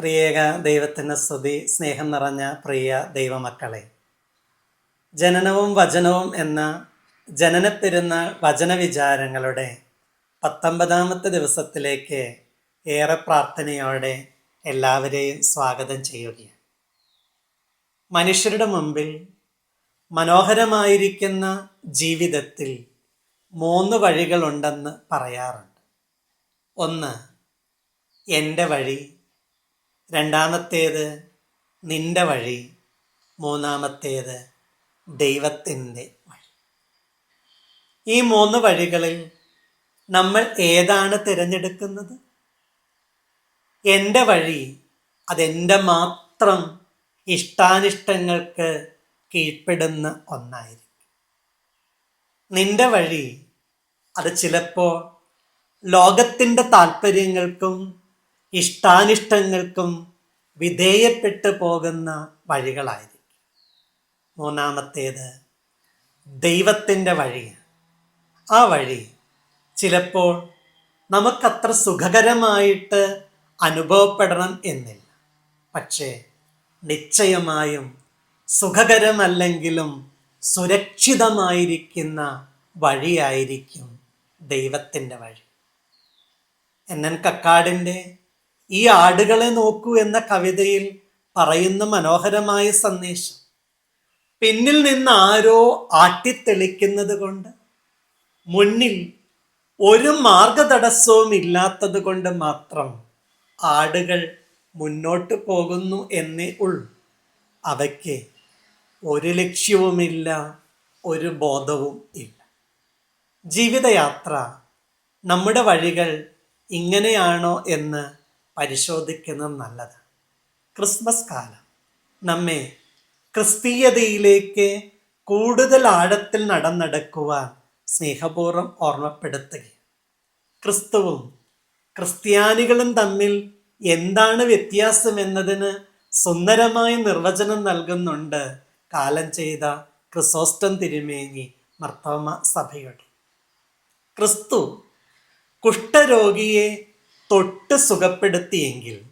ത്രിയേക ദൈവത്തിന്റെ സ്തുതി സ്നേഹം നിറഞ്ഞ പ്രിയ ദൈവമക്കളെ. ജനനവും വചനവും എന്ന ജനനപ്പെരുന്നാൾ വചനവിചാരങ്ങളുടെ പത്തൊമ്പതാമത്തെ ദിവസത്തിലേക്ക് ഏറെ പ്രാർത്ഥനയോടെ എല്ലാവരെയും സ്വാഗതം ചെയ്യുകയാണ്. മനുഷ്യരുടെ മുമ്പിൽ മനോഹരമായിരിക്കുന്ന ജീവിതത്തിൽ മൂന്ന് വഴികളുണ്ടെന്ന് പറയാറുണ്ട്. ഒന്ന് എന്റെ വഴി. രണ്ടാമത്തേത് നിന്റെ വഴി മൂന്നാമത്തേത് ദൈവത്തിന്റെ വഴി. ഈ മൂന്ന് വഴികളിൽ നമ്മൾ ഏതാണ് തിരഞ്ഞെടുക്കുന്നത്? എന്റെ വഴി അതെന്റെ മാത്രം ഇഷ്ടാനിഷ്ടങ്ങൾക്ക് കീഴ്പ്പെടുന്ന ഒന്നായിരിക്കും. നിന്റെ വഴി അത് ചിലപ്പോൾ ലോകത്തിന്റെ താല്പര്യങ്ങൾക്കും ഇഷ്ടാനിഷ്ടങ്ങൾക്കും വിധേയപ്പെട്ടു പോകുന്ന വഴികളായിരിക്കും. മൂന്നാമത്തേത് ദൈവത്തിന്റെ വഴി. ആ വഴി ചിലപ്പോൾ നമുക്കത്ര സുഖകരമായിട്ട് അനുഭവപ്പെടണം എന്നില്ല. പക്ഷേ നിശ്ചയമായും സുഖകരമല്ലെങ്കിലും സുരക്ഷിതമായിരിക്കുന്ന വഴിയായിരിക്കും ദൈവത്തിന്റെ വഴി. എൻ. എൻ. കക്കാടിന്റെ ഈ ആടുകളെ നോക്കൂ എന്ന കവിതയിൽ പറയുന്ന മനോഹരമായ സന്ദേശം. പിന്നിൽ നിന്ന് ആരോ ആട്ടിത്തെളിക്കുന്നത് കൊണ്ട് മുന്നിൽ ഒരു മാർഗതടസ്സവും ഇല്ലാത്തത് കൊണ്ട് മാത്രം ആടുകൾ മുന്നോട്ട് പോകുന്നു എന്നേ ഉള്ളൂ. അവയ്ക്ക് ഒരു ലക്ഷ്യവുമില്ല ഒരു ബോധവും ഇല്ല. ജീവിതയാത്ര നമ്മുടെ വഴികൾ ഇങ്ങനെയാണോ എന്ന് പരിശോധിക്കുന്നത് നല്ലതാണ് ക്രിസ്മസ് കാലം. നമ്മെ ക്രിസ്തീയതയിലേക്ക് കൂടുതൽ ആഴത്തിൽ നടന്നെടുക്കുവാൻ സ്നേഹപൂർവം ഓർമ്മപ്പെടുത്തുകയാണ്. ക്രിസ്തുവും ക്രിസ്ത്യാനികളും തമ്മിൽ എന്താണ് വ്യത്യാസം എന്നതിന് സുന്ദരമായ നിർവചനം നൽകുന്നുണ്ട് കാലം ചെയ്ത ക്രിസോസ്റ്റം തിരുമേനി മർത്തോമ സഭയുടെ. ക്രിസ്തു കുഷ്ഠരോഗിയെ തൊട്ട് സുഖപ്പെടുത്തിയെങ്കിൽ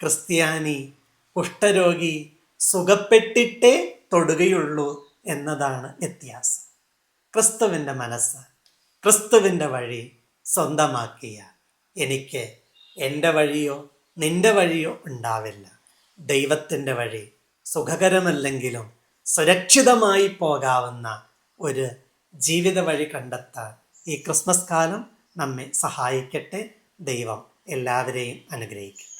ക്രിസ്ത്യാനി കുഷ്ഠരോഗി സുഖപ്പെട്ടിട്ടേ തൊടുകയുള്ളൂ എന്നതാണ് വ്യത്യാസം. ക്രിസ്തുവിന്റെ മനസ്സ് ക്രിസ്തുവിന്റെ വഴി സ്വന്തമാക്കിയ എനിക്ക് എന്റെ വഴിയോ നിന്റെ വഴിയോ ഉണ്ടാവില്ല. ദൈവത്തിന്റെ വഴി സുഖകരമല്ലെങ്കിലും സുരക്ഷിതമായി പോകാവുന്ന ഒരു ജീവിത വഴി കണ്ടെത്താൻ ഈ ക്രിസ്മസ് കാലം നമ്മെ സഹായിക്കട്ടെ. ദൈവം എല്ലാവരെയും അനുഗ്രഹിക്കും.